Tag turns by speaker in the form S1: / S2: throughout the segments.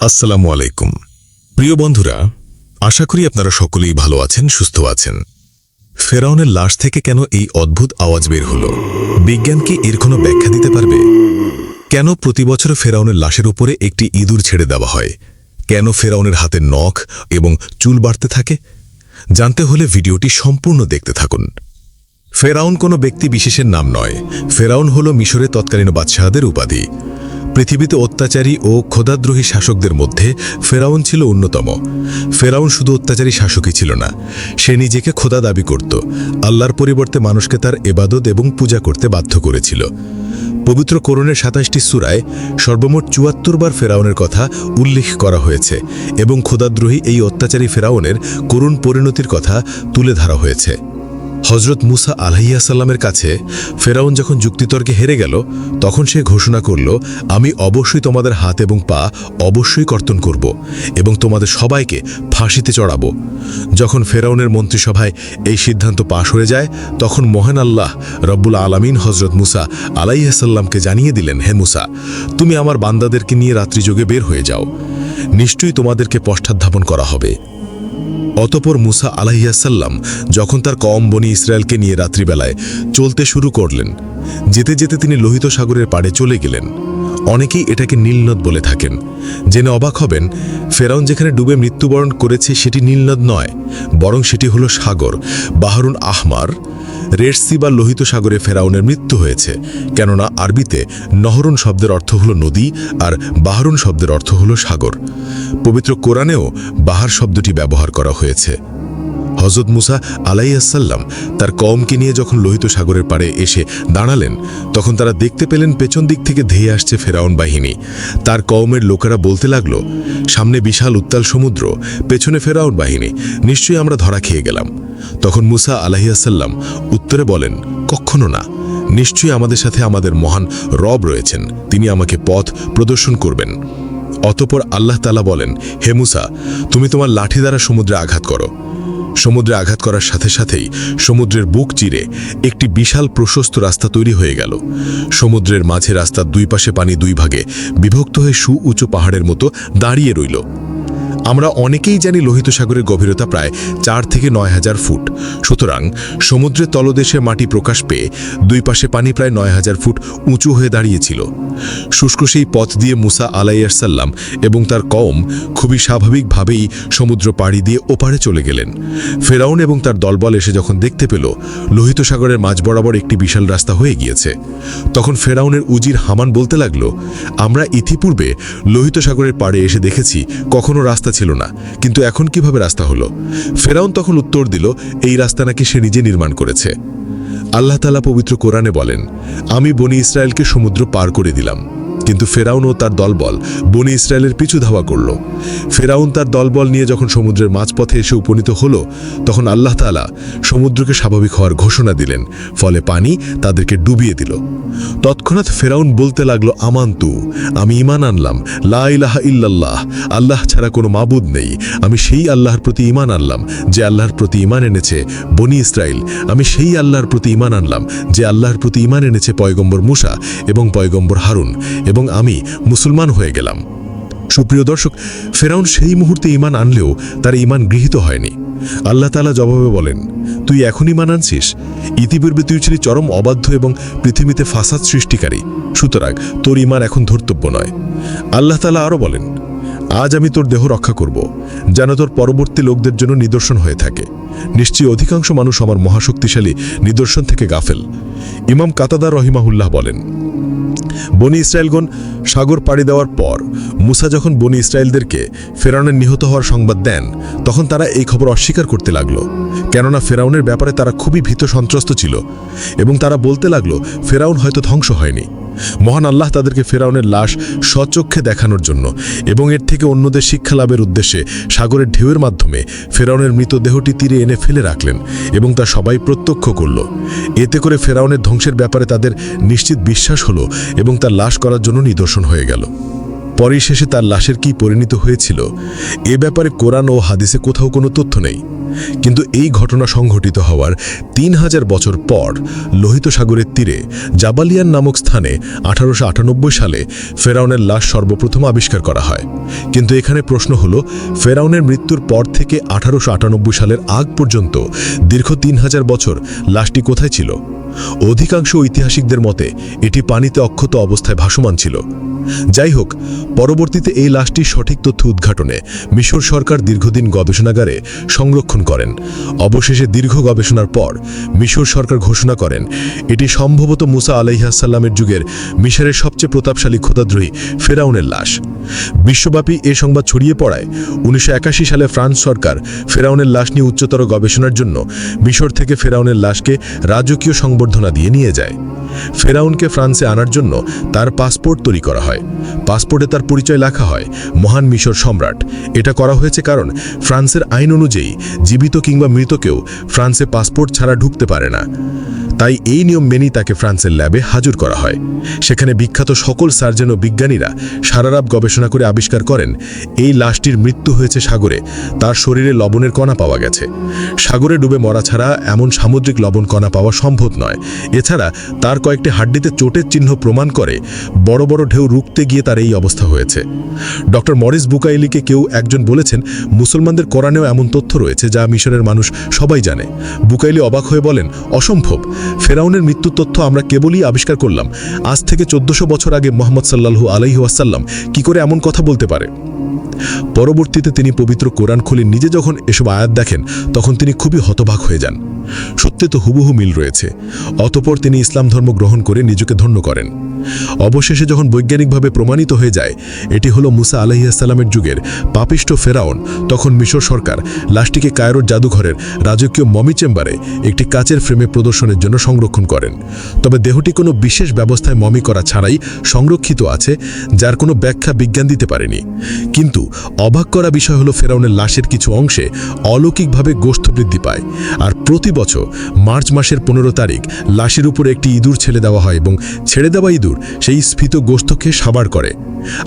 S1: আসসালামু আলাইকুম। প্রিয় বন্ধুরা, আশা করি আপনারা সকলেই ভালো আছেন, সুস্থ আছেন। ফেরাউনের লাশ থেকে কেন এই অদ্ভুত আওয়াজ বের হলো? বিজ্ঞান কি এর কোনো ব্যাখ্যা দিতে পারবে? কেন প্রতি বছর ফেরাউনের লাশের উপরে একটি ইঁদুর ছেড়ে দেওয়া হয়? কেন ফেরাউনের হাতে নখ এবং চুল বাড়তে থাকে? জানতে হলে ভিডিওটি সম্পূর্ণ দেখতে থাকুন। ফেরাউন কোনো ব্যক্তি বিশেষের নাম নয়। ফেরাউন হল মিশরের তৎকালীন বাদশাহাদের উপাধি। পৃথিবীতে অত্যাচারী ও খোদাদ্রোহী শাসকদের মধ্যে ফেরাউন ছিল অন্যতম। ফেরাউন শুধু অত্যাচারী শাসকই ছিল না, সে নিজেকে খোদা দাবি করত, আল্লাহর পরিবর্তে মানুষকে তার এবাদত এবং পূজা করতে বাধ্য করেছিল। পবিত্র করণের সাতাশটি সুরায় সর্বমোট চুয়াত্তর বার ফেরাউনের কথা উল্লেখ করা হয়েছে এবং খোদাদ্রোহী এই অত্যাচারী ফেরাউনের করুণ পরিণতির কথা তুলে ধরা হয়েছে। হজরত মুসা আলহিয়াসাল্লামের কাছে ফেরাউন যখন যুক্তিতর্কে হেরে গেল, তখন সে ঘোষণা করল, আমি অবশ্যই তোমাদের হাত এবং পা অবশ্যই কর্তন করব এবং তোমাদের সবাইকে ফাঁসিতে চড়াব। যখন ফেরাউনের মন্ত্রিসভায় এই সিদ্ধান্ত পাশ হয়ে যায়, তখন মহান আল্লাহ রব্বুল আলমিন হজরত মুসা আলাইহাসাল্লামকে জানিয়ে দিলেন, হে মুসা, তুমি আমার বান্দাদেরকে নিয়ে রাত্রিযোগে বের হয়ে যাও। নিশ্চয়ই তোমাদেরকে পশ্চাদ্ধাপন করা হবে। অতপর মুসা আলাহিয়াসাল্লাম যখন তার কম বনি ইসরায়েলকে নিয়ে রাত্রিবেলায় চলতে শুরু করলেন, যেতে যেতে তিনি লোহিত সাগরের পাড়ে চলে গেলেন। অনেকেই এটাকে নীলনদ বলে থাকেন। জেনে অবাক হবেন, ফেরাউন যেখানে ডুবে মৃত্যুবরণ করেছে সেটি নীলনদ নয়, বরং সেটি হলো সাগর, বাহরুন আহমার রেডসি বা লোহিত সাগরে ফেরাউনের মৃত্যু হয়েছে। কেননা আরবিতে নহরুন শব্দের অর্থ হল নদী আর বাহরুন শব্দের অর্থ হল সাগর। পবিত্র কোরআনেও বাহার শব্দটি ব্যবহার করা হয়েছে। হজরত মুসা আলাইয়াসাল্লাম তার কমকে নিয়ে যখন লোহিত সাগরের পাড়ে এসে দাঁড়ালেন, তখন তারা দেখতে পেলেন পেছন দিক থেকে ধেয়ে আসছে ফেরাউন বাহিনী। তার কওমের লোকেরা বলতে লাগল, সামনে বিশাল উত্তাল সমুদ্র, পেছনে ফেরাউন বাহিনী, নিশ্চয়ই আমরা ধরা খেয়ে গেলাম। তখন মুসা আলাহিয়াসাল্লাম উত্তরে বলেন কখনো না, নিশ্চয়ই আমাদের সাথে আমাদের মহান রব রয়েছেন, তিনি আমাকে পথ প্রদর্শন করবেন। অতপর আল্লাহ তালা বলেন, হে মুসা, তুমি তোমার লাঠি দ্বারা সমুদ্রে আঘাত করো। সমুদ্রে আঘাত করার সাথে সাথেই সমুদ্রের বুক চিরে একটি বিশাল প্রশস্ত রাস্তা তৈরি হয়ে গেল। সমুদ্রের মাঝে রাস্তার দুই পাশে পানি দুই ভাগে বিভক্ত হয়ে সু উঁচু পাহাড়ের মতো দাঁড়িয়ে রইল। আমরা অনেকেই জানি লোহিত সাগরের গভীরতা প্রায় চার থেকে নয় হাজার ফুট। সুতরাং সমুদ্রের তলদেশে মাটি প্রকাশ পেয়ে দুই পাশে পানি প্রায় নয় হাজার ফুট উঁচু হয়ে দাঁড়িয়েছিল। শুষ্ক সেই পথ দিয়ে মুসা আলাইয়াসাল্লাম এবং তার কম খুবই স্বাভাবিকভাবেই সমুদ্র পাড়ি দিয়ে ওপারে চলে গেলেন। ফেরাউন এবং তার দলবল এসে যখন দেখতে পেল, লোহিত সাগরের মাঝ বরাবর একটি বিশাল রাস্তা হয়ে গিয়েছে, তখন ফেরাউনের উজির হামান বলতে লাগল, আমরা ইতিপূর্বে লোহিত সাগরের পাড়ে এসে দেখেছি কখনো রাস্তা ছিল না। কিন্তু এখন কীভাবে রাস্তা হলো? ফেরাউন তখন উত্তর দিল, এই রাস্তা নাকি সে নিজে নির্মাণ করেছে। আল্লাহ তালা পবিত্র কোরআনে বলেন, আমি বনি ইসরায়েলকে সমুদ্র পার করে দিলাম। কিন্তু ফেরাউন ও তার দলবল বনি ইসরায়েলের পিছু ধাওয়া করল। ফেরাউন তার দলবল নিয়ে যখন সমুদ্রের মাঝপথে এসে উপনীত হল, তখন আল্লাহ তালা সমুদ্রকে স্বাভাবিক হওয়ার ঘোষণা দিলেন, ফলে পানি তাদেরকে ডুবিয়ে দিল। তৎক্ষণাৎ ফেরাউন বলতে লাগল, আমান্তু, আমি ইমান আনলাম। লা ইলাহা ইল্লাল্লাহ, আল্লাহ ছাড়া কোনো মাবুদ নেই। আমি সেই আল্লাহর প্রতি ইমান আনলাম, যে আল্লাহর প্রতি ইমান এনেছে বনি ইসরায়েল। আমি সেই আল্লাহর প্রতি ইমান আনলাম, যে আল্লাহর প্রতি ইমান এনেছে পয়গম্বর মুসা এবং পয়গম্বর হারুন এবং আমি মুসলমান হয়ে গেলাম। সুপ্রিয় দর্শক, ফেরাউন সেই মুহূর্তে ইমান আনলেও তার ইমান গৃহীত হয়নি। আল্লাহ তালা জবাবে বলেন, তুই এখনই ইমান আনছিস? ইতিপূর্বে তুই ছিলি চরম অবাধ্য এবং পৃথিবীতে ফাসাদ সৃষ্টিকারী। সুতরাং তোর ইমান এখন ধর্তব্য নয়। আল্লাহ তালা আরও বলেন আজ আমি তোর দেহ রক্ষা করব, যেন তোর পরবর্তী লোকদের জন্য নিদর্শন হয়ে থাকে। নিশ্চয়ই অধিকাংশ মানুষ আমার মহাশক্তিশালী নিদর্শন থেকে গাফেল। ইমাম কাতাদার রহিমাহুল্লাহ বলেন, বনি ইসরায়েলগণ সাগর পাড়ি দেওয়ার পর মুসা যখন বনি ইসরায়েলদেরকে ফেরাউনের নিহত হওয়ার সংবাদ দেন, তখন তারা এই খবর অস্বীকার করতে লাগল। কেননা ফেরাউনের ব্যাপারে তারা খুবই ভীত সন্ত্রস্ত ছিল এবং তারা বলতে লাগল, ফেরাউন হয়তো ধ্বংস হয়নি। মহান আল্লাহ তাদেরকে ফেরাউনের লাশ স্বচক্ষে দেখানোর জন্য এবং এর থেকে অন্যদের শিক্ষা লাভের উদ্দেশ্যে সাগরের ঢেউয়ের মাধ্যমে ফেরাউনের মৃতদেহটি তীরে এনে ফেলে রাখলেন এবং তা সবাই প্রত্যক্ষ করল। এতে করে ফেরাউনের ধ্বংসের ব্যাপারে তাদের নিশ্চিত বিশ্বাস হলো এবং তার লাশ করার জন্য নিদর্শন হয়ে গেল।
S2: পরিশেষে তার লাশের কি পরিণত হয়েছিল, এ ব্যাপারে কোরআন ও হাদিসে কোথাও কোনো তথ্য নেই। কিন্তু এই ঘটনা সংঘটিত হওয়ার তিন হাজার বছর পর লোহিত সাগরের তীরে জাবালিয়ান নামক স্থানে আঠারোশো আটানব্বই সালে ফেরাউনের লাশ সর্বপ্রথম আবিষ্কার করা হয়। কিন্তু এখানে প্রশ্ন হল, ফেরাউনের মৃত্যুর পর থেকে আঠারোশ আটানব্বই সালের আগ পর্যন্ত দীর্ঘ তিন হাজার বছর লাশটি কোথায় ছিল? অধিকাংশ ঐতিহাসিকদের মতে, এটি পানিতে অক্ষত অবস্থায় ভাসমান ছিল। যাই হোক পরবর্তীতে এই লাশটির সঠিক তথ্য উদ্ঘাটনে মিশর সরকার দীর্ঘদিন গবেষণাগারে সংরক্ষণ করেন। অবশেষে দীর্ঘ গবেষণার পর মিশর সরকার ঘোষণা করেন, এটি সম্ভবত মুসা আলাইহাসাল্লামের যুগের মিশরের সবচেয়ে প্রতাপশালী খোদাদ্রোহী ফেরাউনের লাশ। বিশ্বব্যাপী এ সংবাদ ছড়িয়ে পড়ায় উনিশশো একাশি সালে ফ্রান্স সরকার ফেরাউনের লাশ নিয়ে উচ্চতর গবেষণার জন্য মিশর থেকে ফেরাউনের লাশকে রাজকীয় সংবর্ধনা দিয়ে নিয়ে যায়। ফেরাউনকে ফ্রান্সে আনার জন্য তার পাসপোর্ট তৈরি করা হয়। পাসপোর্টে তার পরিচয় লেখা হয়, মহান মিশর সম্রাট। এটা করা হয়েছে কারণ ফ্রান্সের আইন অনুযায়ী জীবিত কিংবা মৃতকেও ফ্রান্সে পাসপোর্ট ছাড়া ঢুকতে পারে না। তাই এই নিয়ম মেনেই তাকে ফ্রান্সের ল্যাবে হাজর করা হয়। সেখানে বিখ্যাত সকল সার্জন ও বিজ্ঞানীরা সারারাব গবেষণা করে আবিষ্কার করেন, এই লাশটির মৃত্যু হয়েছে সাগরে, তার শরীরে লবণের কণা পাওয়া গেছে। সাগরে ডুবে মরা ছাড়া এমন সামুদ্রিক লবণ কণা পাওয়া সম্ভব নয়। এছাড়া তার কয়েকটি হাড্ডিতে চোটের চিহ্ন প্রমাণ করে বড় বড় ঢেউ রুখতে গিয়ে তার এই অবস্থা হয়েছে। ডক্টর মরিস বুকাইলিকে কেউ একজন বলেছেন, মুসলমানদের কোরআনেও এমন তথ্য রয়েছে যা মিশরের মানুষ সবাই জানে। বুকাইলি অবাক হয়ে বলেন, অসম্ভব ফেরাউনের মৃত্যুর তথ্য আমরা কেবলই আবিষ্কার করলাম। আজ থেকে চোদ্দশো বছর আগে মোহাম্মদ সাল্লাহু আলহিহাসাল্লাম কি করে এমন কথা বলতে পারে? পরবর্তীতে তিনি পবিত্র কোরআন খুলে নিজে যখন এসব আয়াত দেখেন, তখন তিনি খুবই হতবাক হয়ে যান। সত্যি তো হুবহু মিল রয়েছে। অতপর তিনি ইসলাম ধর্ম গ্রহণ করে নিজেকে ধন্য করেন। অবশেষে যখন বৈজ্ঞানিকভাবে প্রমাণিত হয়ে যায়, এটি হলো মুসা আলাহিয়াসাল্লামের যুগের পাপিষ্ট ফেরাউন, তখন মিশর সরকার লাশটিকে কায়রোর জাদুঘরের রাজকীয় মমি চেম্বারে একটি কাচের ফ্রেমে প্রদর্শনের জন্য সংরক্ষণ করেন। তবে দেহটি কোনো বিশেষ ব্যবস্থায় মমি করা ছাড়াই সংরক্ষিত আছে, যার কোনো ব্যাখ্যা বিজ্ঞান দিতে পারেনি। কিন্তু অবাক করা বিষয় হলো ফেরাউনের লাশের কিছু অংশে অলৌকিকভাবে গোষ্ঠ বৃদ্ধি পায়। আর প্রতি বছর মার্চ মাসের পনেরো তারিখ লাশের উপরে একটি ইঁদুর ছেড়ে দেওয়া হয় এবং ছেড়ে দেওয়া ইঁদুর সেই স্ফীত গোষ্ঠকে সাবার করে।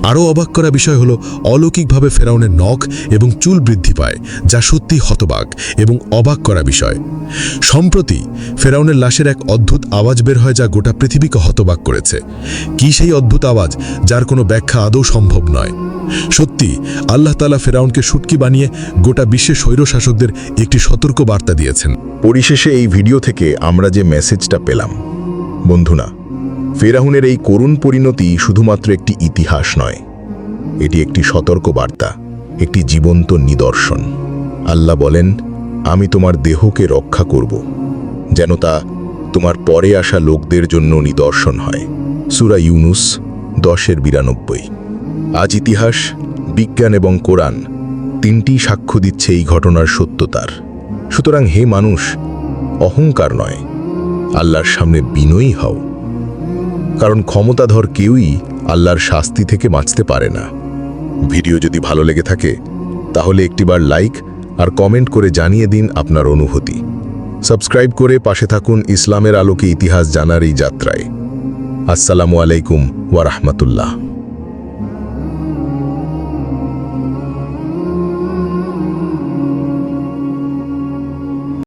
S2: আরও অবাক করা বিষয় হলো অলৌকিকভাবে ফেরাউনের নখ এবং চুল বৃদ্ধি পায়, যা সত্যি হতবাক এবং অবাক করা বিষয়। সম্প্রতি ফেরাউনের লাশের এক অদ্ভুত আওয়াজ বের হয় যা গোটা পৃথিবীকে হতবাক করেছে। কি সেই অদ্ভুত আওয়াজ যার কোনো ব্যাখ্যা আদৌ সম্ভব নয়। সত্যি আল্লাহ তালা ফেরাউনকে শুটকি বানিয়ে গোটা বিশ্বের স্বৈরশাসকদের একটি সতর্ক বার্তা দিয়েছেন।
S3: পরিশেষে এই ভিডিও থেকে আমরা যে মেসেজটা পেলাম বন্ধুনা ফেরাহুনের এই করুণ পরিণতি শুধুমাত্র একটি ইতিহাস নয়, এটি একটি সতর্ক বার্তা, একটি জীবন্ত নিদর্শন। আল্লাহ বলেন, আমি তোমার দেহকে রক্ষা করব, যেন তা তোমার পরে আসা লোকদের জন্য নিদর্শন হয়। সুরা ইউনুস দশের বিরানব্বই। আজ ইতিহাস বিজ্ঞান এবং কোরআন তিনটি সাক্ষ্য দিচ্ছে এই ঘটনার সত্যতার। সুতরাং হে মানুষ, অহংকার নয়, আল্লাহর সামনে বিনয়ী হও। কারণ ক্ষমতাধর কেউই আল্লাহর শাস্তি থেকে বাঁচতে পারে না। ভিডিও যদি ভালো লেগে থাকে, তাহলে একটিবার লাইক আর কমেন্ট করে জানিয়ে দিন আপনার অনুভূতি। সাবস্ক্রাইব করে পাশে থাকুন ইসলামের আলোকে ইতিহাস জানার এই যাত্রায়। আসসালামু আলাইকুম ওয়া রাহমাতুল্লাহ।